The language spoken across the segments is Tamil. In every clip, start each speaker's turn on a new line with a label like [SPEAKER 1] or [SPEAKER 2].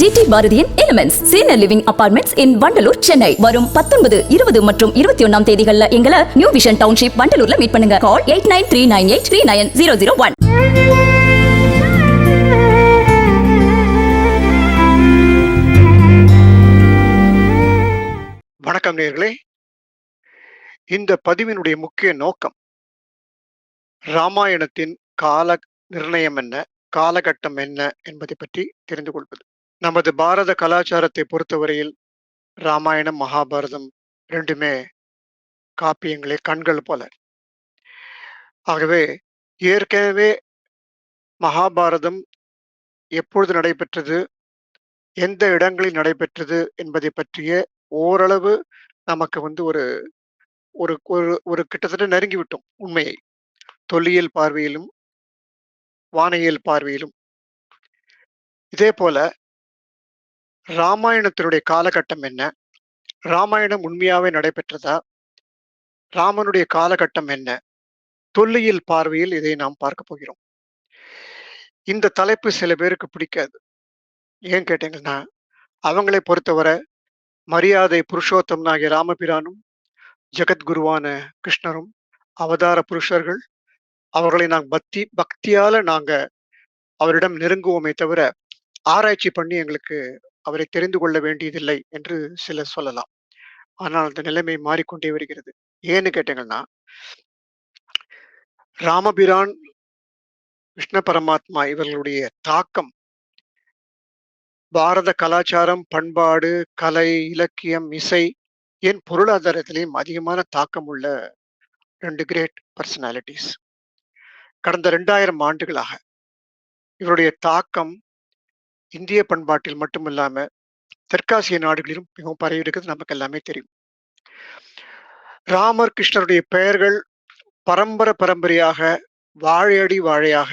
[SPEAKER 1] ஜிடி பாரதியின் elements senior living apartments in Vandalur Chennai வரும் பத்தொன்பது இருபது மற்றும் இருபத்தி ஒன்னாம் தேதிகள்ல எங்களை நியூ விஷன் டவுன்ஷிப் வண்டலூர்ல மீட் பண்ணுங்க. Call eight nine three nine eight three nine zero zero one
[SPEAKER 2] வணக்கம் நேர்களே. இந்த பதிவினுடைய முக்கிய நோக்கம் ராமாயணத்தின் கால நிர்ணயம் என்ன காலகட்டம் என்ன என்பதை பற்றி தெரிந்து கொள்வது. நமது பாரத கலாச்சாரத்தை பொறுத்தவரையில் ராமாயணம் மகாபாரதம் ரெண்டுமே காப்பியங்களே கண்கள் போல. ஆகவே ஏற்கனவே மகாபாரதம் எப்பொழுது நடைபெற்றது எந்த இடங்களில் நடைபெற்றது என்பதை பற்றிய ஓரளவு நமக்கு வந்து ஒரு ஒரு ஒரு ஒரு கிட்டத்தட்ட நெருங்கிவிட்டோம் உண்மையை. தொல்லியல் பார்வையிலும் வானியல் பார்வையிலும். இதே போல ராமாயணத்தினுடைய காலகட்டம் என்ன? ராமாயணம் உண்மையாவே நடைபெற்றதா? ராமனுடைய காலகட்டம் என்ன? தொல்லியல் பார்வையில் இதை நாம் பார்க்க போகிறோம். இந்த தலைப்பு சில பேருக்கு பிடிக்காது. ஏன் கேட்டீங்கன்னா அவங்களை பொறுத்தவரை மரியாதை புருஷோத்தம் ஆகிய ராமபிரானும் ஜெகத்குருவான கிருஷ்ணரும் அவதார புருஷர்கள் அவர்களை நாங்க பக்தி பக்தியால நாங்க அவரிடம் நெருங்குவோமே தவிர ஆராய்ச்சி பண்ணி எங்களுக்கு அவரை தெரிந்து கொள்ள வேண்டியதில்லை என்று சிலர் சொல்லலாம். ஆனால் அந்த நிலைமை மாறிக்கொண்டே வருகிறது. ஏன்னு கேட்டீங்கன்னா ராமபிரான் விஷ்ணு பரமாத்மா இவர்களுடைய தாக்கம் பாரத கலாச்சாரம் பண்பாடு கலை இலக்கியம் இசை ஏன் பொருளாதாரத்திலையும் அதிகமான தாக்கம் உள்ள ரெண்டு கிரேட் பர்சனாலிட்டிஸ். கடந்த ரெண்டாயிரம் ஆண்டுகளாக இவருடைய தாக்கம் இந்திய பண்பாட்டில் மட்டுமில்லாம தெற்காசிய நாடுகளிலும் மிகவும் பரவி இருக்கிறது நமக்கு எல்லாமே தெரியும். ராமர் கிருஷ்ணருடைய பெயர்கள் பரம்பரை பரம்பரையாக வாழையடி வாழையாக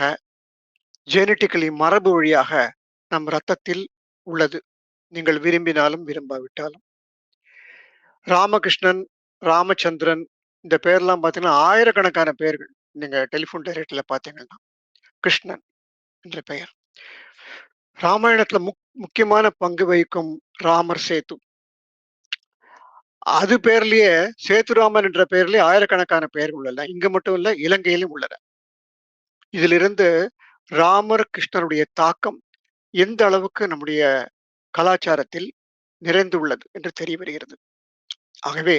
[SPEAKER 2] ஜெனட்டிக்கலி மரபு வழியாக நம் ரத்தத்தில் உள்ளது. நீங்கள் விரும்பினாலும் விரும்பாவிட்டாலும். ராமகிருஷ்ணன் ராமச்சந்திரன் இந்த பேர்லாம் பார்த்தீங்கன்னா ஆயிரக்கணக்கான பெயர்கள். நீங்க டெலிஃபோன் டைரக்டில் பார்த்தீங்கன்னா கிருஷ்ணன் என்ற பெயர். ராமாயணத்துல முக் முக்கியமான பங்கு வகிக்கும் ராமர் சேத்து அது பேர்லயே சேத்துராமன் என்ற பெயர்லயே ஆயிரக்கணக்கான பெயர்கள் உள்ளன. இங்க மட்டும் இல்ல இலங்கையிலும் உள்ளன. இதிலிருந்து ராமர் கிருஷ்ணருடைய தாக்கம் எந்த அளவுக்கு நம்முடைய கலாச்சாரத்தில் நிறைந்துள்ளது என்று தெரிய வருகிறது ஆகவே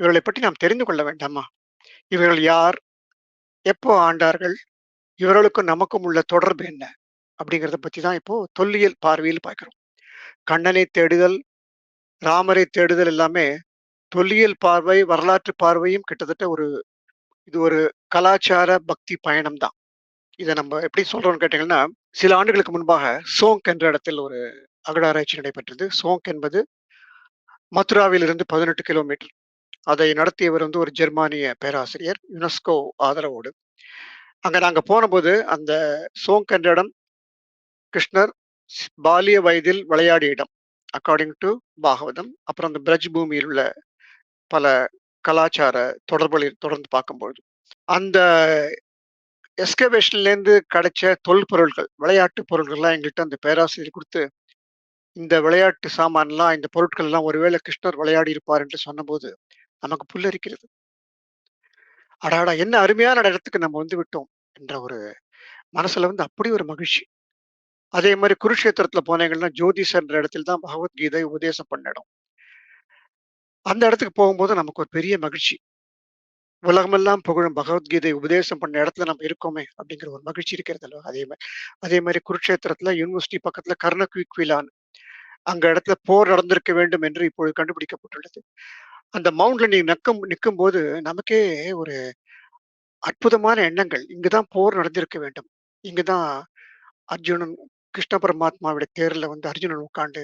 [SPEAKER 2] இவர்களை பற்றி நாம் தெரிந்து கொள்ள வேண்டாமா? இவர்கள் யார்? எப்போ ஆண்டார்கள்? இவர்களுக்கும் நமக்கும் உள்ள தொடர்பு என்ன? அப்படிங்கிறத பற்றி தான் இப்போ தொல்லியல் பார்வையில் பார்க்குறோம். கண்ணனை தேடுதல் ராமரை தேடுதல் எல்லாமே தொல்லியல் பார்வை வரலாற்று பார்வையும் கிட்டத்தட்ட ஒரு இது ஒரு கலாச்சார பக்தி பயணம் தான். இதை நம்ம எப்படி சொல்றோம்னு கேட்டீங்கன்னா சில ஆண்டுகளுக்கு முன்பாக சோங்க் என்ற இடத்தில் ஒரு அகடாராய்ச்சி நடைபெற்றது. சோங்க் என்பது மதுராவிலிருந்து பதினெட்டு கிலோமீட்டர். அதை நடத்தியவர் வந்து ஒரு ஜெர்மானிய பேராசிரியர் யுனெஸ்கோ ஆதரவோடு. அங்கே நாங்கள் போனபோது அந்த சோங்க் என்ற இடம் கிருஷ்ணர் பாலிய வயதில் விளையாடிய இடம் அக்கார்டிங் டு பாகவதம். அப்புறம் அந்த பிரஜ் பூமியில் உள்ள பல கலாச்சார தொடர்புகளை தொடர்ந்து பார்க்கும்பொழுது அந்த எஸ்கவேஷன்ல இருந்து கிடைச்ச தொல்பொருட்கள் விளையாட்டு பொருட்கள்லாம் எங்கள்கிட்ட அந்த பேராசிரியர் கொடுத்து இந்த விளையாட்டு சாமான்லாம் இந்த பொருட்கள் எல்லாம் ஒருவேளை கிருஷ்ணர் விளையாடி இருப்பார் என்று சொன்னபோது நமக்கு புல்லரிக்கிறது. அடாடா என்ன அருமையான இடத்துக்கு நம்ம வந்து விட்டோம் என்ற ஒரு மனசுல வந்து அப்படி ஒரு மகிழ்ச்சி. அதே மாதிரி குருஷேத்திரத்துல போனீங்கன்னா ஜோதிஷன்ற இடத்துல தான் பகவத்கீதை உபதேசம் பண்ண இடம் அந்த இடத்துக்கு போகும்போது நமக்கு ஒரு பெரிய மகிழ்ச்சி. உலகமெல்லாம் புகழும் பகவத்கீதை உபதேசம் பண்ண இடத்துல நம்ம இருக்கோமே அப்படிங்கிற ஒரு மகிழ்ச்சி இருக்கிறது அல்லவா அதே மாதிரி அதே மாதிரி குருட்சேத்திரத்துல யூனிவர்சிட்டி பக்கத்துல கர்ணக்விக்விலான் அங்க இடத்துல போர் நடந்திருக்க வேண்டும் என்று இப்பொழுது கண்டுபிடிக்கப்பட்டுள்ளது. அந்த மவுண்ட்ல நீ நக்கம் நிற்கும் போது நமக்கே ஒரு அற்புதமான எண்ணங்கள். இங்குதான் போர் நடந்திருக்க வேண்டும். இங்குதான் அர்ஜுனன் கிருஷ்ண பரமாத்மாவுடைய தேரில் வந்து அர்ஜுனன் உட்காந்து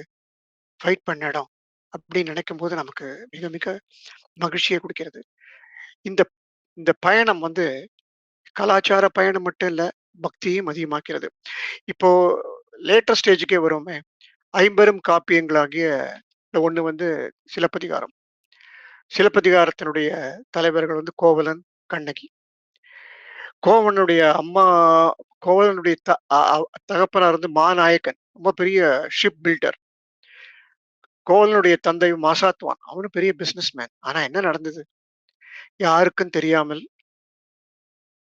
[SPEAKER 2] ஃபைட் பண்ண இடம் அப்படின்னு நினைக்கும் போது நமக்கு மிக மிக மகிழ்ச்சியை கொடுக்கிறது. இந்த இந்த பயணம் வந்து கலாச்சார பயணம் மட்டும் இல்லை பக்தியும் அதிகமாக்கிறது. இப்போ லேட்டர் ஸ்டேஜுக்கே வருவோமே ஐம்பெரும் காப்பியங்களாகிய ஒன்று வந்து சிலப்பதிகாரம். சிலப்பதிகாரத்தினுடைய தலைவர்கள் வந்து கோவலன் கண்ணகி. கோவனுடைய அம்மா கோவலனுடைய த தகப்பனார் வந்து மாநாயக்கன். ரொம்ப பெரிய ஷிப் பில்டர். கோவலனுடைய தந்தை மாசாத்துவான். அவனும் பெரிய பிஸ்னஸ் மேன். ஆனா என்ன நடந்தது? யாருக்கும் தெரியாமல்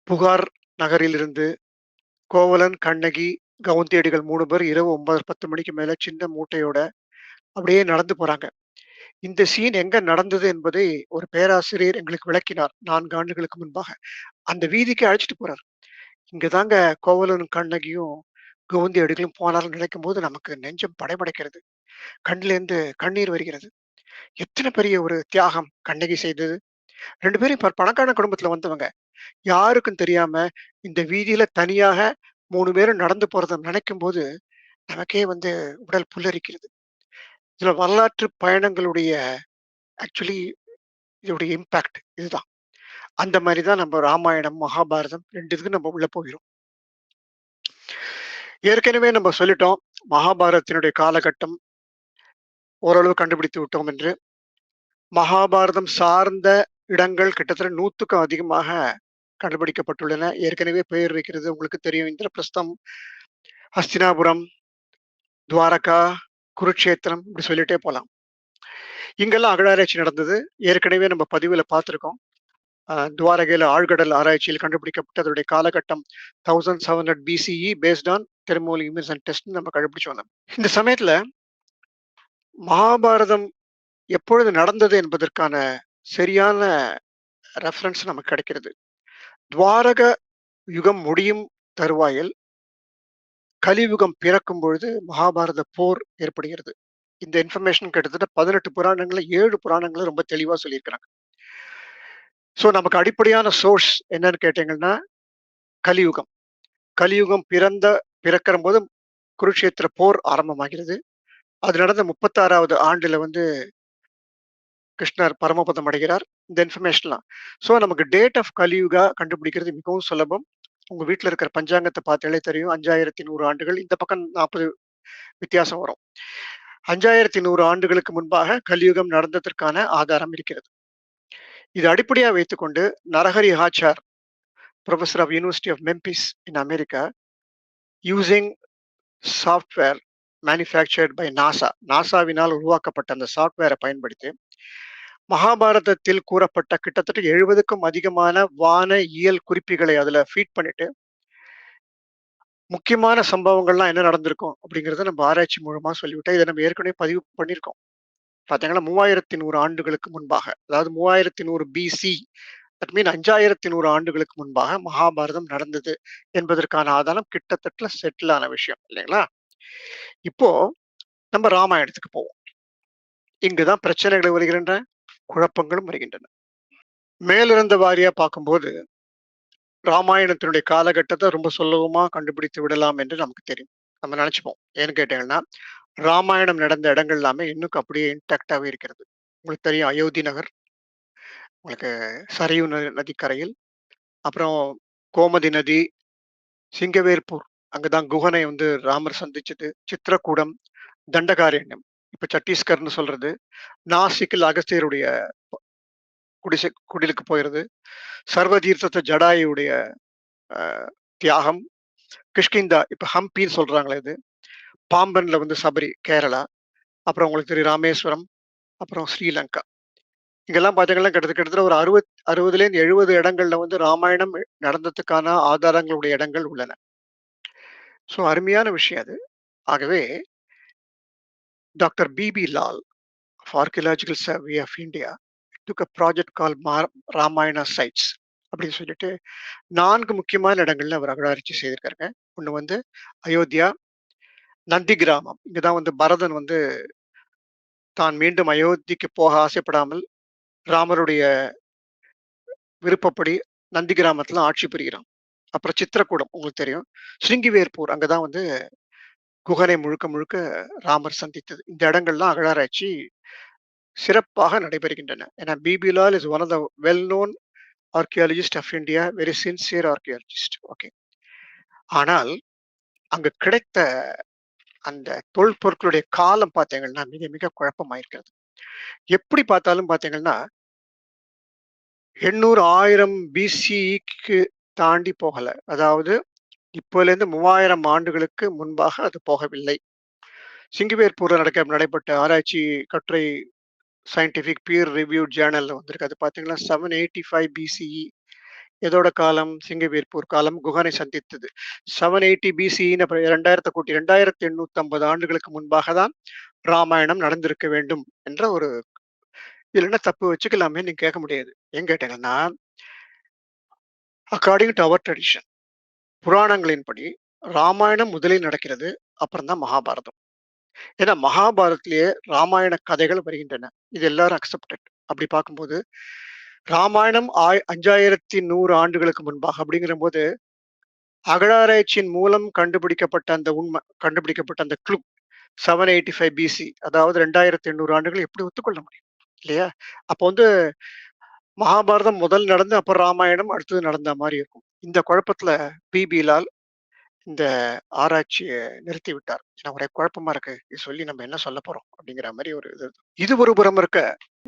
[SPEAKER 2] புகார் நகரிலிருந்து கோவலன், கண்ணகி, கவுந்தியடிகள் மூணு பேர் இரவு 9, 10 மணிக்கு மேல சின்ன மூட்டையோட அப்படியே நடந்து போறாங்க. இந்த சீன் எங்க நடந்தது என்பதை ஒரு பேராசிரியர் எங்களுக்கு விளக்கினார் நான்கு ஆண்டுகளுக்கு முன்பாக. அந்த வீதிக்கு அழைச்சிட்டு போறார். இங்க தாங்க கோவலனும், கண்ணகியும், போனாலும் நினைக்கும் போது நமக்கு நெஞ்சம் படைபடைக்கிறது. கண்ணிலேருந்து கண்ணீர் வருகிறது. எத்தனை பெரிய ஒரு தியாகம் கண்ணகி செய்தது. ரெண்டு பேரும் இப்ப பணக்கார குடும்பத்துல வந்தவங்க. யாருக்கும் தெரியாம இந்த வீதியில தனியாக மூணு பேரும் நடந்து போறத நினைக்கும்போது, நமக்கே வந்து உடல் புல்லரிக்கிறது. இதுல வரலாற்று பயணங்களுடைய ஆக்சுவலி இதோடைய இம்பாக்ட் இதுதான். அந்த மாதிரி தான் நம்ம ராமாயணம், மகாபாரதம் ரெண்டு இதுக்கும் நம்ம உள்ள போயிடும் ஏற்கனவே நம்ம சொல்லிட்டோம். மகாபாரதத்தினுடைய காலகட்டம் ஓரளவு கண்டுபிடித்து விட்டோம் என்று. மகாபாரதம் சார்ந்த இடங்கள் கிட்டத்தட்ட 100க்கும் அதிகமாக கண்டுபிடிக்கப்பட்டுள்ளன. ஏற்கனவே பெயர் வைக்கிறது உங்களுக்கு தெரியும். இந்திரபிரஸ்தம், ஹஸ்தினாபுரம், துவாரகா, குருட்சேத்திரம் இப்படி சொல்லிட்டே போகலாம் இங்கெல்லாம் அகழாராய்ச்சி நடந்தது. ஏற்கனவே நம்ம பதிவுல பார்த்துருக்கோம் துவாரகையில் துவாரகையில ஆழ்கடல் ஆராய்ச்சியில் கண்டுபிடிக்கப்பட்ட அதனுடைய காலகட்டம் 1700 BCE based on thermal image and test நம்ம கண்டுபிடிச்சு வந்தோம். இந்த சமயத்துல மகாபாரதம் எப்பொழுது நடந்தது என்பதற்கான சரியான ரெஃபரன்ஸ் நமக்கு கிடைக்கிறது. துவாரக யுகம் முடியும் தருவாயில் கலியுகம் பிறக்கும் பொழுது மகாபாரத போர் ஏற்படுகிறது. இந்த இன்ஃபர்மேஷன் கிட்டத்தட்ட பதினெட்டு புராணங்களை ஏழு புராணங்களை ரொம்ப தெளிவா சொல்லியிருக்கிறாங்க. ஸோ நமக்கு அடிப்படையான சோர்ஸ் என்னன்னு கேட்டீங்கன்னா, கலியுகம். கலியுகம் பிறந்த பிறக்கிறம்போது குருட்சேத்திர போர் ஆரம்பமாகிறது. அது நடந்த 36வது ஆண்டுல வந்து கிருஷ்ணர் பரமபதம் அடைகிறார். இந்த இன்ஃபர்மேஷன்லாம். ஸோ நமக்கு டேட் ஆஃப் கலியுகா கண்டுபிடிக்கிறது மிகவும் சுலபம். உங்க வீட்டில் இருக்கிற பஞ்சாங்கத்தை பார்த்தாலே தெரியும். 5100 ஆண்டுகள். இந்த பக்கம் 40 வித்தியாசம் வரும். 5100 ஆண்டுகளுக்கு முன்பாக கலியுகம் நடந்ததற்கான ஆதாரம் இருக்கிறது. இது அடிப்படையாக வைத்துக்கொண்டு Narahari Achar, professor of university of Memphis in America, using software manufactured by NASA. நாசாவினால் உருவாக்கப்பட்ட அந்த சாஃப்ட்வேரை பயன்படுத்தி, மகாபாரதத்தில் கூறப்பட்ட கிட்டத்தட்ட 70க்கும் அதிகமான வான இயல் குறிப்புகளை அதில் ஃபீட் பண்ணிட்டு முக்கியமான சம்பவங்கள்லாம் என்ன நடந்திருக்கும் அப்படிங்கிறத நம்ம ஆராய்ச்சி மூலமாக சொல்லிவிட்டேன். இதை நம்ம ஏற்கனவே பதிவு பண்ணியிருக்கோம். பார்த்தீங்கன்னா 3100 ஆண்டுகளுக்கு முன்பாக, அதாவது 3100 பிசி தட் மீன் 5100 ஆண்டுகளுக்கு முன்பாக மகாபாரதம் நடந்தது என்பதற்கான ஆதாரம் கிட்டத்தட்ட செட்டில் ஆன விஷயம் இல்லைங்களா? இப்போ நம்ம ராமாயணத்துக்கு போவோம். இங்குதான் பிரச்சனைகள் வருகின்றன, குழப்பங்களும் வருகின்றன. மேலிருந்த வாரியா பார்க்கும்போது, ராமாயணத்தினுடைய காலகட்டத்தை ரொம்ப சுலபமா கண்டுபிடித்து விடலாம் என்று நமக்கு தெரியும். நம்ம நினைச்சுப்போம். ஏன்னு கேட்டீங்கன்னா, ராமாயணம் நடந்த இடங்கள் எல்லாமே இன்னும் அப்படியே இன்டாக்டாகவே இருக்கிறது. உங்களுக்கு தெரியும் அயோத்தி நகர். உங்களுக்கு சரையு ந நதிக்கரையில். அப்புறம் கோமதி நதி, சிங்கவேர்பூர். அங்கதான் குகனை வந்து ராமர் சந்திச்சது. சித்திரக்கூடம் தண்டகாரண்யம். இப்ப சத்தீஸ்கர்னு சொல்றது. நாசிக்கில் அகஸ்தியருடைய குடிசை குடிலுக்கு போயிருது சர்வதீர்த்தத்தை ஜடாயுடைய தியாகம். கிஷ்கிந்தா இப்ப ஹம்பின்னு சொல்றாங்களே இது. பாம்பன்ல வந்து சபரி, கேரளா. அப்புறம் உங்களுக்கு தெரியும் ராமேஸ்வரம், அப்புறம் ஸ்ரீலங்கா. இங்கெல்லாம் பார்த்தீங்கன்னா கிட்டத்தட்ட கிட்டத்தட்ட ஒரு 60 60லேருந்து 70 இடங்கள்ல வந்து ராமாயணம் நடந்ததுக்கான ஆதாரங்களுடைய இடங்கள் உள்ளன. ஸோ அருமையான விஷயம் அது. ஆகவே doctor B B. Lal of survey of India took a project call மா ராமாயணா சைட்ஸ் அப்படின்னு சொல்லிட்டு நான்கு முக்கியமான இடங்கள்ல அவர் அகழாராய்ச்சி செய்திருக்காருங்க. ஒன்று வந்து அயோத்தியா, நந்தி கிராமம். இங்கதான் வந்து பரதன் வந்து தான் மீண்டும் அயோத்திக்கு போக ஆசைப்படாமல், ராமருடைய விருப்பப்படி நந்தி கிராமத்துல ஆட்சி புரிகிறான். அப்புறம் சித்திரக்கூடம் உங்களுக்கு தெரியும். ஸ்ருங்கிவேர்பூர் அங்கதான் வந்து குகனை முழுக்க முழுக்க ராமர் சந்தித்தது. இந்த இடங்கள்லாம் அகழாராய்ச்சி சிறப்பாக நடைபெறுகின்றன. ஏன்னா B B Lal is one of the well known archaeologist of India. Very sincere archaeologist okay. ஆனால் அங்கு கிடைத்த அந்த தொல்பொருட்களுடைய காலம் பார்த்தீங்கன்னா, மிக மிக குழப்பமாயிருக்கிறது எப்படி பார்த்தாலும் பார்த்தீங்கன்னா எண்ணூறு ஆயிரம் பிசிஇக்கு தாண்டி போகலை அதாவது இப்போலேருந்து 3000 ஆண்டுகளுக்கு முன்பாக அது போகவில்லை. சிங்கப்பூர்ல நடக்க நடைபெற்ற ஆராய்ச்சி கட்டுரை சயின்டிஃபிக் பியர் ரிவ்யூ ஜேர்னலில் வந்திருக்கு. அது பார்த்தீங்கன்னா 785 பிசிஇ எதோட காலம்? சிங்கப்பூர் காலம் குஹனை சந்தித்தது. 780 பிசிஇன்னு அப்புறம் 2000 கூட்டி 2850 ஆண்டுகளுக்கு முன்பாக தான் ராமாயணம் நடந்திருக்க வேண்டும் என்ற ஒரு இதுல என்ன தப்பு வச்சுக்கலாமே நீங்க கேட்க முடியாது. ஏன் கேட்டீங்கன்னா அக்கார்டிங் டு அவர் ட்ரெடிஷன் புராணங்களின்படி ராமாயணம் முதலில் நடக்கிறது. அப்புறம் தான் மகாபாரதம். ஏன்னா மகாபாரதத்திலேயே ராமாயண கதைகள் வருகின்றன. இது எல்லாரும் அக்செப்டட். அப்படி பார்க்கும்போது ராமாயணம் ஆய் 5100 ஆண்டுகளுக்கு முன்பாக அப்படிங்கிறபோது அகழாராய்ச்சியின் மூலம் கண்டுபிடிக்கப்பட்ட அந்த உண்மை கண்டுபிடிக்கப்பட்ட அந்த க்ளூ 785 பிசி அதாவது 2800 ஆண்டுகள் எப்படி ஒத்துக்கொள்ள முடியும்? இல்லையா? அப்போ வந்து மகாபாரதம் முதல் நடந்து அப்புறம் ராமாயணம் அடுத்தது நடந்த மாதிரி இருக்கும். இந்த குழப்பத்துல பி.பி. லால் இந்த ஆராய்ச்சியை நிறுத்தி விட்டார். ஏன்னா ஒரே குழப்பமா இருக்கு. இது சொல்லி நம்ம என்ன சொல்லப் போறோம்? அப்படிங்கிற மாதிரி ஒரு இது. இது ஒரு புறம் இருக்க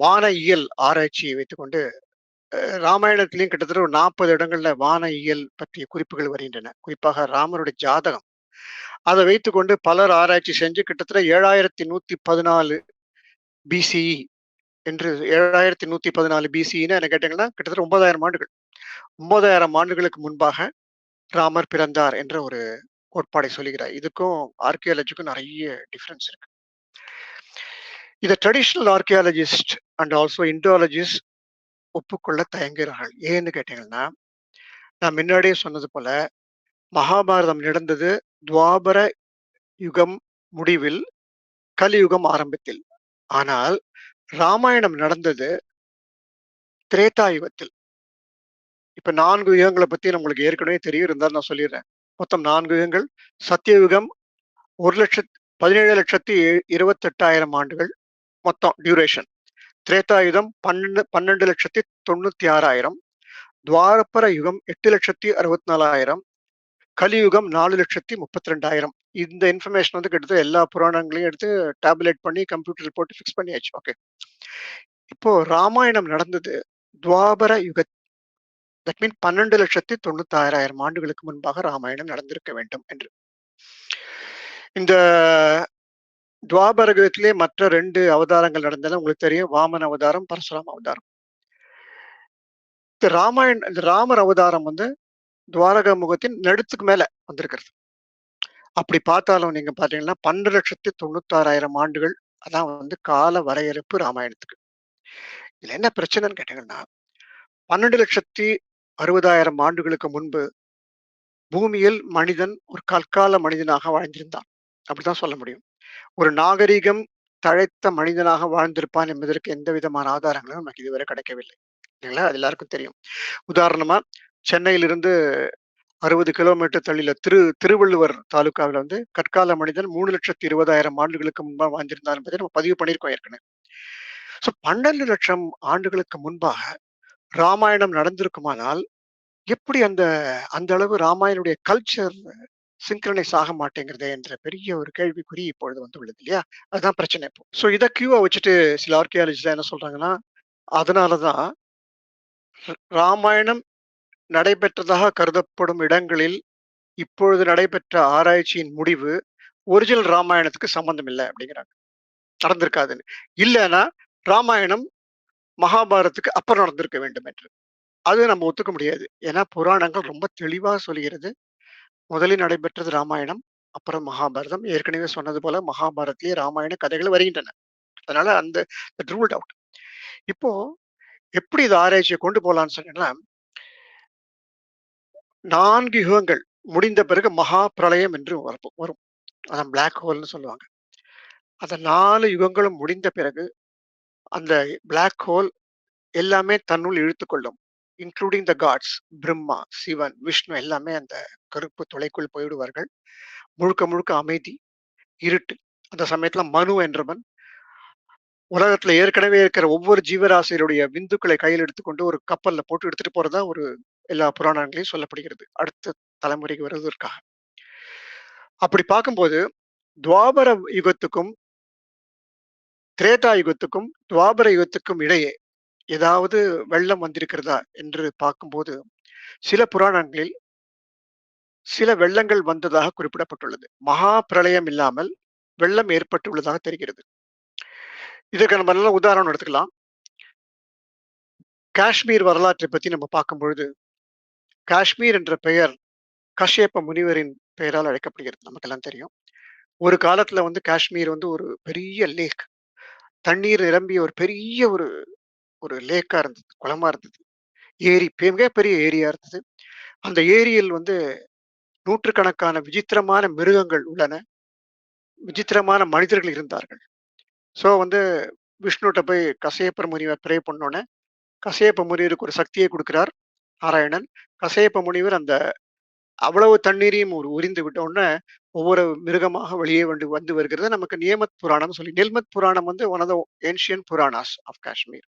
[SPEAKER 2] வானயியல் ஆராய்ச்சியை வைத்துக்கொண்டு ராமாயணத்திலையும் கிட்டத்தட்ட ஒரு 40 இடங்கள்ல இயல் பற்றிய குறிப்புகள் வருகின்றன. குறிப்பாக ராமருடைய ஜாதகம். அதை வைத்துக்கொண்டு பலர் ஆராய்ச்சி செஞ்சு கிட்டத்தட்ட 7114 பிசிஇ என்று ஏழாயிரத்தி நூற்றி பதினாலு பிசின்னு என்ன கேட்டீங்கன்னா, கிட்டத்தட்ட 9000 ஆண்டுகள். 9000 ஆண்டுகளுக்கு முன்பாக ராமர் பிறந்தார் என்ற ஒரு கோட்பாடை சொல்லுகிறார். இதுக்கும் ஆர்கியாலஜிக்கும் நிறைய டிஃப்ரென்ஸ் இருக்கு. இதை traditional archaeologist and also Indologist ஒப்புக்கொள்ள தயங்குகிறார்கள். ஏன்னு கேட்டீங்கன்னா, நான் முன்னாடியே சொன்னது போல மகாபாரதம் நடந்தது துவாபர யுகம் முடிவில், கலியுகம் ஆரம்பத்தில். ஆனால் ராமாயணம் நடந்தது திரேதா யுகத்தில். இப்ப நான்கு யுகங்களை பத்தி நம்மளுக்கு ஏற்கனவே தெரியும். நான் சொல்லிடுறேன் மொத்தம் நான்கு யுகங்கள். சத்தியயுகம் 1,17,28,000 ஆண்டுகள் மொத்தம் டியூரேஷன் திரேதாயுதம் பன்னெண்டு பன்னெண்டு லட்சத்தி தொண்ணூத்தி ஆறாயிரம் துவாரப்பர யுகம் எட்டு லட்சத்தி அறுபத்தி நாலாயிரம் கலியுகம் நாலு லட்சத்தி முப்பத்தி ரெண்டாயிரம் இந்த இன்ஃபர்மேஷன் வந்து கிட்டத்தட்ட எல்லா புராணங்களையும் எடுத்து டேப்லெட் பண்ணி கம்ப்யூட்டர் போட்டு ஃபிக்ஸ் பண்ணியாச்சு. ஓகே இப்போ ராமாயணம் நடந்தது துவாபர யுக தட் மீன் பன்னெண்டு லட்சத்தி தொண்ணூத்தி ஆறாயிரம் ஆண்டுகளுக்கு முன்பாக ராமாயணம் நடந்திருக்க வேண்டும் என்று. இந்த துவாபர யுகத்திலே மற்ற ரெண்டு அவதாரங்கள் நடந்தன. உங்களுக்கு தெரியும். வாமன் அவதாரம், பரசுராம அவதாரம். இந்த ராமாயண் இந்த ராமர் அவதாரம் வந்து துவாரக முகத்தின் நடுத்துக்கு மேல வந்திருக்கிறது. அப்படி பார்த்தாலும் நீங்க பார்த்தீங்கன்னா 12,96,000 ஆண்டுகள் அதான் வந்து கால வரையறுப்பு ராமாயணத்துக்கு. இதுல என்ன பிரச்சனைன்னு கேட்டீங்கன்னா, 12,60,000 ஆண்டுகளுக்கு முன்பு பூமியில் மனிதன் ஒரு கற்கால மனிதனாக வாழ்ந்திருந்தான். அப்படிதான் சொல்ல முடியும். ஒரு நாகரீகம் தழைத்த மனிதனாக வாழ்ந்திருப்பான் என்பதற்கு எந்த விதமான ஆதாரங்களும் நமக்கு இதுவரை கிடைக்கவில்லை. இல்லைங்களா? அது எல்லாருக்கும் தெரியும். உதாரணமா சென்னையிலிருந்து 60 கிலோமீட்டர் தள்ளியில திரு திருவள்ளுவர் தாலுகாவில வந்து கற்கால மனிதன் 3,20,000 ஆண்டுகளுக்கு முன்பாக வாழ்ந்திருந்தார் என்பதை நம்ம பதிவு பண்ணியிருக்கோம் ஏற்கனவே. ஸோ 12,00,000 ஆண்டுகளுக்கு முன்பாக ராமாயணம் நடந்திருக்குமானால், எப்படி அந்த அந்த அளவு ராமாயணுடைய கல்ச்சர் சிங்க்ரனைஸ் ஆக மாட்டேங்கிறது என்ற பெரிய ஒரு கேள்விக்குறி இப்பொழுது வந்துள்ளது இல்லையா? அதுதான் பிரச்சனை இப்போ. ஸோ இதை கியூவா வச்சுட்டு சில ஆர்கியாலஜிஸ்ட் என்ன சொல்றாங்கன்னா, அதனாலதான் ராமாயணம் நடைபெற்றதாக கருதப்படும் இடங்களில் இப்பொழுது நடைபெற்ற ஆராய்ச்சியின் முடிவு ஒரிஜினல் ராமாயணத்துக்கு சம்பந்தம் இல்லை அப்படிங்கிறாங்க. நடந்திருக்காதுன்னு. இல்லைன்னா ராமாயணம் மகாபாரதத்துக்கு அப்புறம் நடந்திருக்க வேண்டும் என்று. அது நம்ம ஒத்துக்க முடியாது. ஏன்னா புராணங்கள் ரொம்ப தெளிவா சொல்லுகிறது. முதலில் நடைபெற்றது ராமாயணம், அப்புறம் மகாபாரதம். ஏற்கனவே சொன்னது போல மகாபாரதத்திலேயே ராமாயண கதைகள் வருகின்றன. அதனால அந்த ரூல்ட் அவுட். இப்போ எப்படி இந்த ஆராய்ச்சியை கொண்டு போகலான்னு சொன்னீங்கன்னா நான்கு யுகங்கள் முடிந்த பிறகு மகா பிரளயம் என்று வரப்போ வரும். அதான் பிளாக் ஹோல்ன்னு சொல்லுவாங்க. அந்த நாலு யுகங்களும் முடிந்த பிறகு அந்த பிளாக் ஹோல் எல்லாமே தன்னுள் இழுத்துக்கொள்ளும். Including the gods Brahma, Sivan, Vishnu எல்லாமே அந்த கருப்பு துளைக்குள் போயிடுவார்கள் முழுக்க முழுக்க அமைதி, இருட்டு. அந்த சமயத்துல மனு என்றவன் உலகத்துல ஏற்கனவே இருக்கிற ஒவ்வொரு ஜீவராசியருடைய விந்துக்களை கையில் எடுத்துக்கொண்டு ஒரு கப்பல்ல போட்டு எடுத்துட்டு போறதா ஒரு எல்லா புராணங்களையும் சொல்லப்படுகிறது. அடுத்த தலைமுறைக்கு வருவதற்காக. அப்படி பார்க்கும்போது துவாபர யுகத்துக்கும் திரேதா யுகத்துக்கும், துவாபர யுகத்துக்கும் இடையே ஏதாவது வெள்ளம் வந்திருக்கிறதா என்று பார்க்கும்போது, சில புராணங்களில் சில வெள்ளங்கள் வந்ததாக குறிப்பிடப்பட்டுள்ளது. மகா பிரளயம் இல்லாமல் வெள்ளம் ஏற்பட்டுள்ளதாக தெரிகிறது. இதற்கு நம்ம நல்ல உதாரணம் எடுத்துக்கலாம். காஷ்மீர் வரலாற்றை பத்தி நம்ம பார்க்கும்பொழுது, காஷ்மீர் என்ற பெயர் கஷ்யப்ப முனிவரின் பெயரால் அழைக்கப்படுகிறது. நமக்கெல்லாம் தெரியும். ஒரு காலத்துல வந்து காஷ்மீர் வந்து ஒரு பெரிய லேக். தண்ணீர் நிரம்பிய ஒரு பெரிய ஒரு ஒரு லேக்கா இருந்தது. குளமா இருந்தது. ஏரி மிகப்பெரிய ஏரியா இருந்தது. அந்த ஏரியில் வந்து நூற்றுக்கணக்கான விசித்திரமான மிருகங்கள் உள்ளன. விசித்திரமான மனிதர்கள் இருந்தார்கள். ஸோ வந்து விஷ்ணுட்ட போய் கசையப்ப முனிவர் ப்ரே பண்ணோன்னே கசையப்ப முனிவருக்கு ஒரு சக்தியை கொடுக்கிறார் நாராயணன். கசையப்ப முனிவர் அந்த அவ்வளவு தண்ணீரையும் ஒரு உறிந்து விட்ட உடனே, ஒவ்வொரு மிருகமாக வெளியே வந்து வந்து வருகிறது. நமக்கு நியமத் புராணம் சொல்லி நில்மத் புராணம் வந்து one of the ancient Puranas of Kashmir.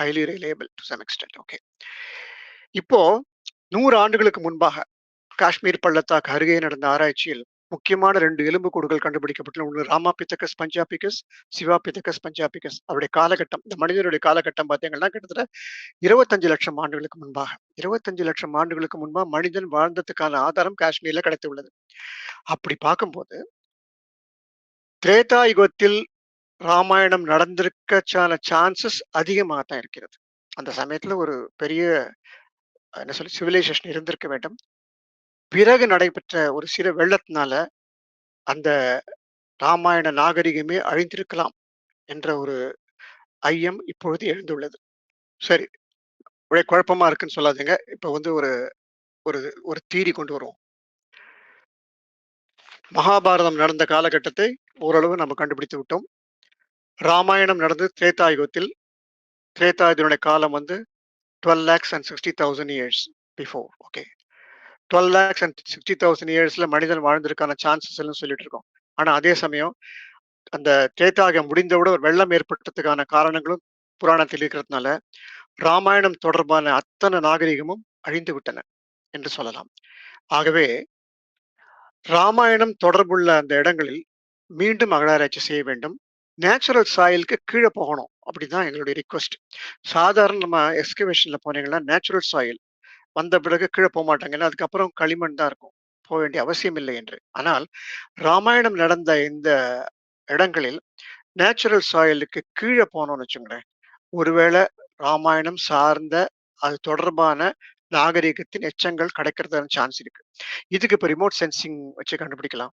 [SPEAKER 2] Highly reliable to some extent. Okay. இப்போ நூறு ஆண்டுகளுக்கு முன்பாக காஷ்மீர் பள்ளத்தாக்கு அருகே நடந்த ஆராய்ச்சியில் முக்கியமான 2 எலும்புக்கூடுகள் கண்டுபிடிக்கப்பட்டுள்ளன. ராமா ராமாபித்தகஸ் பஞ்சாபிகஸ், சிவாபித்தகஸ் பஞ்சாபிகஸ். அவருடைய காலகட்டம், இந்த மனிதனுடைய காலகட்டம் பார்த்தீங்கன்னா, கிட்டத்தட்ட 25,00,000 ஆண்டுகளுக்கு முன்பாக. 25,00,000 ஆண்டுகளுக்கு முன்பா மனிதன் வாழ்ந்ததுக்கான ஆதாரம் காஷ்மீர்ல கிடைத்துள்ளது. அப்படி பார்க்கும்போது திரேதா யுகத்தில் ராமாயணம் நடந்திருக்கச்சான சான்சஸ் அதிகமாக தான் இருக்கிறது. அந்த சமயத்துல ஒரு பெரிய என்ன சொல்லி சிவிலைசேஷன் இருந்திருக்க வேண்டும். பிறகு நடைபெற்ற ஒரு சிறு வெள்ளத்தினால, அந்த ராமாயண நாகரிகமே அழிந்திருக்கலாம் என்ற ஒரு ஐயம் இப்பொழுது எழுந்துள்ளது. சரி. ஒரே குழப்பமா இருக்குன்னு சொல்லாதீங்க. இப்ப வந்து ஒரு ஒரு ஒரு தீரி கொண்டு வருவோம். மகாபாரதம் நடந்த காலகட்டத்தை ஓரளவு நம்ம கண்டுபிடித்து விட்டோம். ராமாயணம் நடந்தது திரேதா யுகத்தில். திரேதா இதனுடைய காலம் வந்து 12,60,000 years before. Okay. Twelve lakhs and sixty thousand இயர்ஸில் மனிதன் வாழ்ந்திருக்கான சான்சஸ் இல்லன்னு சொல்லிட்டு இருக்கோம். ஆனால் அதே சமயம், அந்த திரேதா முடிந்தவிட ஒரு வெள்ளம் ஏற்பட்டதுக்கான காரணங்களும் புராணத்தில் இருக்கிறதுனால, ராமாயணம் தொடர்பான அத்தனை நாகரிகமும் அழிந்து விட்டன என்று சொல்லலாம். ஆகவே ராமாயணம் தொடர்புள்ள அந்த இடங்களில் மீண்டும் அகழாராய்ச்சி செய்ய வேண்டும். நேச்சுரல் சாயிலுக்கு கீழே போகணும். அப்படிதான் எங்களுடைய ரிக்வெஸ்ட். சாதாரண நம்ம எக்ஸ்கவேஷன்ல போனீங்கன்னா, நேச்சுரல் சாயில் வந்த பிறகு கீழே போமாட்டாங்க. ஏன்னா அதுக்கப்புறம் களிமண் தான் இருக்கும். போக வேண்டிய அவசியம் இல்லை என்று. ஆனால் ராமாயணம் நடந்த இந்த இடங்களில் நேச்சுரல் சாயிலுக்கு கீழே போனோம்னு வச்சுங்களேன் ஒருவேளை ராமாயணம் சார்ந்த அது தொடர்பான நாகரிகத்தின் எச்சங்கள் கிடைக்கிறதுக்கான சான்ஸ் இருக்கு. இதுக்கு இப்போ ரிமோட் சென்சிங் வச்சு கண்டுபிடிக்கலாம்.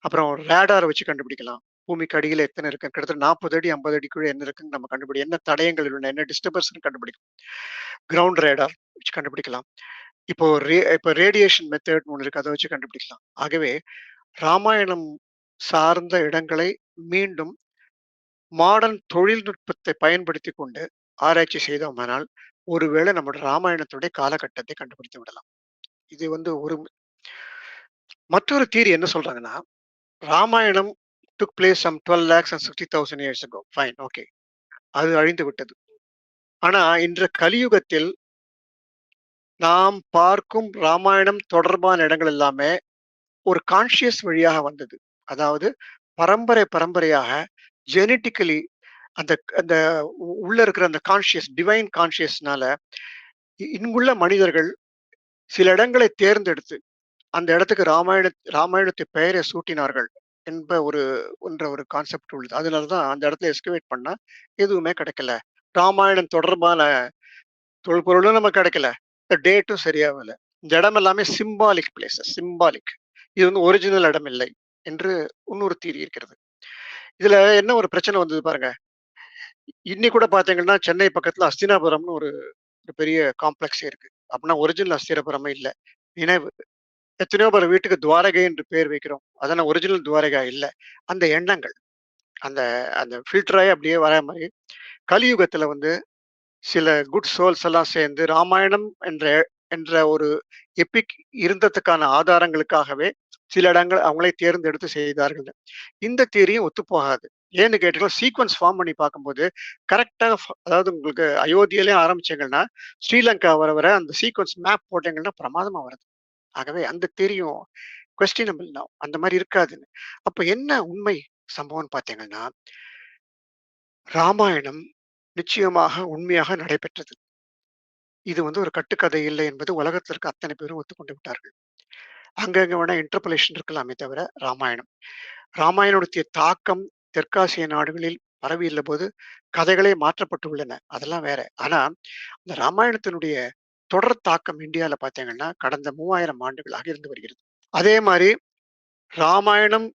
[SPEAKER 2] அப்புறம் ரேடார் வச்சு கண்டுபிடிக்கலாம். பூமிக்கு அடியில் எத்தனை இருக்கு? கிட்டத்தட்ட 40 அடி, 50 அடிக்குள்ள என்ன இருக்குன்னு நம்ம கண்டுபிடி என்ன தடயங்கள் உள்ளன, என்ன டிஸ்டர்பன்ஸ்ன்னு கண்டுபிடிக்கும். கிரவுண்ட் ரேடார் வச்சு கண்டுபிடிக்கலாம். இப்போ ரே இப்போ ரேடியேஷன் மெத்தட் ஒன்று இருக்கு. அதை வச்சு கண்டுபிடிக்கலாம். ஆகவே ராமாயணம் சார்ந்த இடங்களை மீண்டும் மாடர்ன் தொழில்நுட்பத்தை பயன்படுத்தி கொண்டு ஆராய்ச்சி செய்தோமானால், ஒருவேளை நம்முடைய ராமாயணத்துடைய காலகட்டத்தை கண்டுபிடித்து விடலாம். இது வந்து ஒரு மற்றொரு தீரி என்ன சொல்றாங்கன்னா, Ramayanam took place some 12,60,000 years ago. Fine. Okay. அது அழிந்து விட்டது. ஆனா இன்று கலியுகத்தில் நாம் பார்க்கும் ராமாயணம் தொடர்பான இடங்கள் எல்லாமே ஒரு கான்ஷியஸ் வழியாக வந்தது. அதாவது பரம்பரை பரம்பரையாக ஜெனட்டிக்கலி அந்த அந்த உ- உள்ள இருக்கிற அந்த கான்ஷியஸ் டிவைன் கான்ஷியஸ்னால இ- இங்குள்ள மனிதர்கள் சில இடங்களை தேர்ந்தெடுத்து அந்த இடத்துக்கு ராமாயண ராமாயணத்தை பெயரை சூட்டினார்கள் என்ப ஒரு என்ற ஒரு கான்செப்ட் உள்ளது. அதனாலதான் அந்த இடத்துல எஸ்கிவேட் பண்ணா எதுவுமே கிடைக்கல. ராமாயணம் தொடர்பான தொல்பொருளும் நமக்கு கிடைக்கல. இந்த டேட்டும் சரியாகல. இந்த இடம் எல்லாமே சிம்பாலிக் பிளேசஸ் சிம்பாலிக். இது வந்து ஒரிஜினல் இடம் இல்லை என்று இன்னொரு தீரி இருக்கிறது. இதுல என்ன ஒரு பிரச்சனை வந்தது பாருங்க. இன்னி கூட பாத்தீங்கன்னா சென்னை பக்கத்துல அஸ்தினாபுரம்னு ஒரு ஒரு பெரிய காம்ப்ளெக்ஸே இருக்கு. அப்படின்னா ஒரிஜினல் அஸ்தினாபுரமே இல்லை நினைவு. எத்தனையோ பேர் வீட்டுக்கு துவாரகை என்று பேர் வைக்கிறோம். அதெல்லாம் ஒரிஜினல் துவாரகா இல்ல. அந்த எண்ணங்கள். அந்த அந்த ஃபில்டர் ஆயி அப்படியே வர மாதிரி கலியுகத்துல வந்து சில குட் சோல்ஸ் எல்லாம் சேர்ந்து ராமாயணம் என்ற என்ற ஒரு எபிக் இருந்ததுக்கான ஆதாரங்களுக்காகவே சில இடங்கள் அவங்களே தேர்ந்தெடுத்து செய்தார்கள். இந்த தியரியும் ஒத்துப்போகாது. ஏன்னு கேட்டீங்கன்னா சீக்வன்ஸ் ஃபார்ம் பண்ணி பார்க்கும்போது கரெக்டாக அதாவது உங்களுக்கு அயோத்தியிலே ஆரம்பிச்சிங்கன்னா ஸ்ரீலங்கா வர வர அந்த சீக்வன்ஸ் மேப் போட்டீங்கன்னா பிரமாதமாக வருது. ஆகவே அந்த தியரியும் கொஸ்டினபிள் தான். அந்த மாதிரி இருக்காதுன்னு. அப்ப என்ன உண்மை சம்பவம்னு பார்த்தீங்கன்னா ராமாயணம் நிச்சயமாக உண்மையாக நடைபெற்றது. இது வந்து ஒரு கட்டுக்கதை இல்லை என்பது உலகத்திற்கு இருக்க அத்தனை பேரும் ஒத்துக்கொண்டு விட்டார்கள். அங்கங்க வேணா இன்டர்பலேஷன் இருக்கலாமே தவிர ராமாயணம். ராமாயணத்துடைய தாக்கம் தெற்காசிய நாடுகளில் பரவியுள்ள போது கதைகளே மாற்றப்பட்டு உள்ளன. அதெல்லாம் வேற. ஆனா, அந்த ராமாயணத்தினுடைய தொடர் தாக்கம் இந்தியால பார்த்தீங்கன்னா, கடந்த 3000 ஆண்டுகளாக இருந்து வருகிறது. அதே மாதிரி ராமாயணம்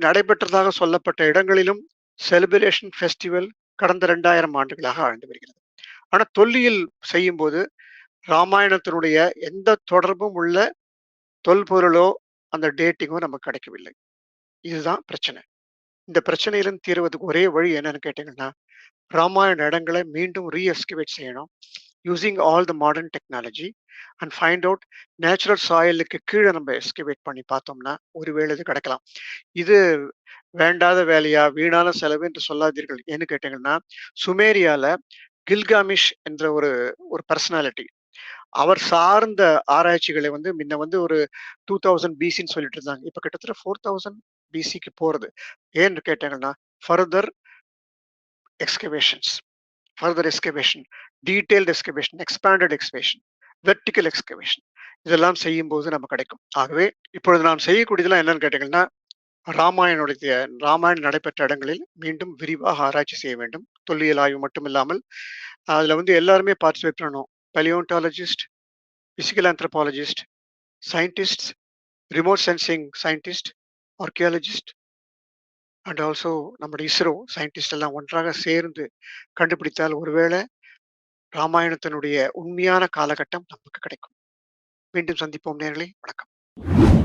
[SPEAKER 2] நடைபெற்றதாக சொல்லப்பட்ட இடங்களிலும் செலிப்ரேஷன் ஃபெஸ்டிவல் கடந்த 2000 ஆண்டுகளாக ஆழ்ந்து வருகிறது. ஆனா, தொல்லியல் செய்யும்போது ராமாயணத்தினுடைய எந்த தொடர்பும் உள்ள தொல்பொருளோ, அந்த டேட்டிங்கோ நமக்கு கிடைக்கவில்லை. இதுதான் பிரச்சனை. இந்த பிரச்சனையிலிருந்து தீர்வதுக்கு ஒரே வழி என்னன்னு கேட்டீங்கன்னா, ராமாயண இடங்களை மீண்டும் ரீஎஸ்கிவேட் செய்யணும். Using all the modern technology and find out natural சாயிலுக்கு கீழே நம்ம எஸ்கிவேட் பண்ணி பார்த்தோம்னா, ஒருவேளை இது கிடைக்கலாம். இது வேண்டாத வேலையா, வீணான செலவு என்று சொல்லாதீர்கள். ஏன்னு கேட்டீங்கன்னா, சுமேரியால கில்காமிஷ் என்ற ஒரு ஒரு பர்சனாலிட்டி அவர் சார்ந்த ஆராய்ச்சிகளை வந்து முன்ன வந்து ஒரு 2000 பிசின்னு சொல்லிட்டு இருந்தாங்க. இப்ப கிட்டத்தட்ட 4000 பிசிக்கு போறது. ஏன்னு கேட்டீங்கன்னா, further excavations further excavation, detailed excavation, expanded excavation, vertical excavation இதெல்லாம் செய்யும் போது நமக்கு கிடைக்கும். ஆகவே இப்பொழுது நாம் செய்யக்கூடியதெல்லாம் என்னன்னு கேட்டீங்கன்னா, ராமாயணுடைய ராமாயணம் நடைபெற்ற இடங்களில் மீண்டும் விரிவாக ஆராய்ச்சி செய்ய வேண்டும். தொல்லியல் ஆய்வு மட்டும் இல்லாமல், அதுல வந்து எல்லாருமே பார்ட்டிசிபேட் பண்ணணும். Palaeontologist, physical anthropologist scientist remote sensing scientist, archaeologist and also நம்முடைய இஸ்ரோ சயின்டிஸ்ட் எல்லாம் ஒன்றாக சேர்ந்து கண்டுபிடித்தால் ஒருவேளை ராமாயணத்தினுடைய உண்மையான காலகட்டம் நமக்கு கிடைக்கும். மீண்டும் சந்திப்போம் நேயர்களே. வணக்கம்.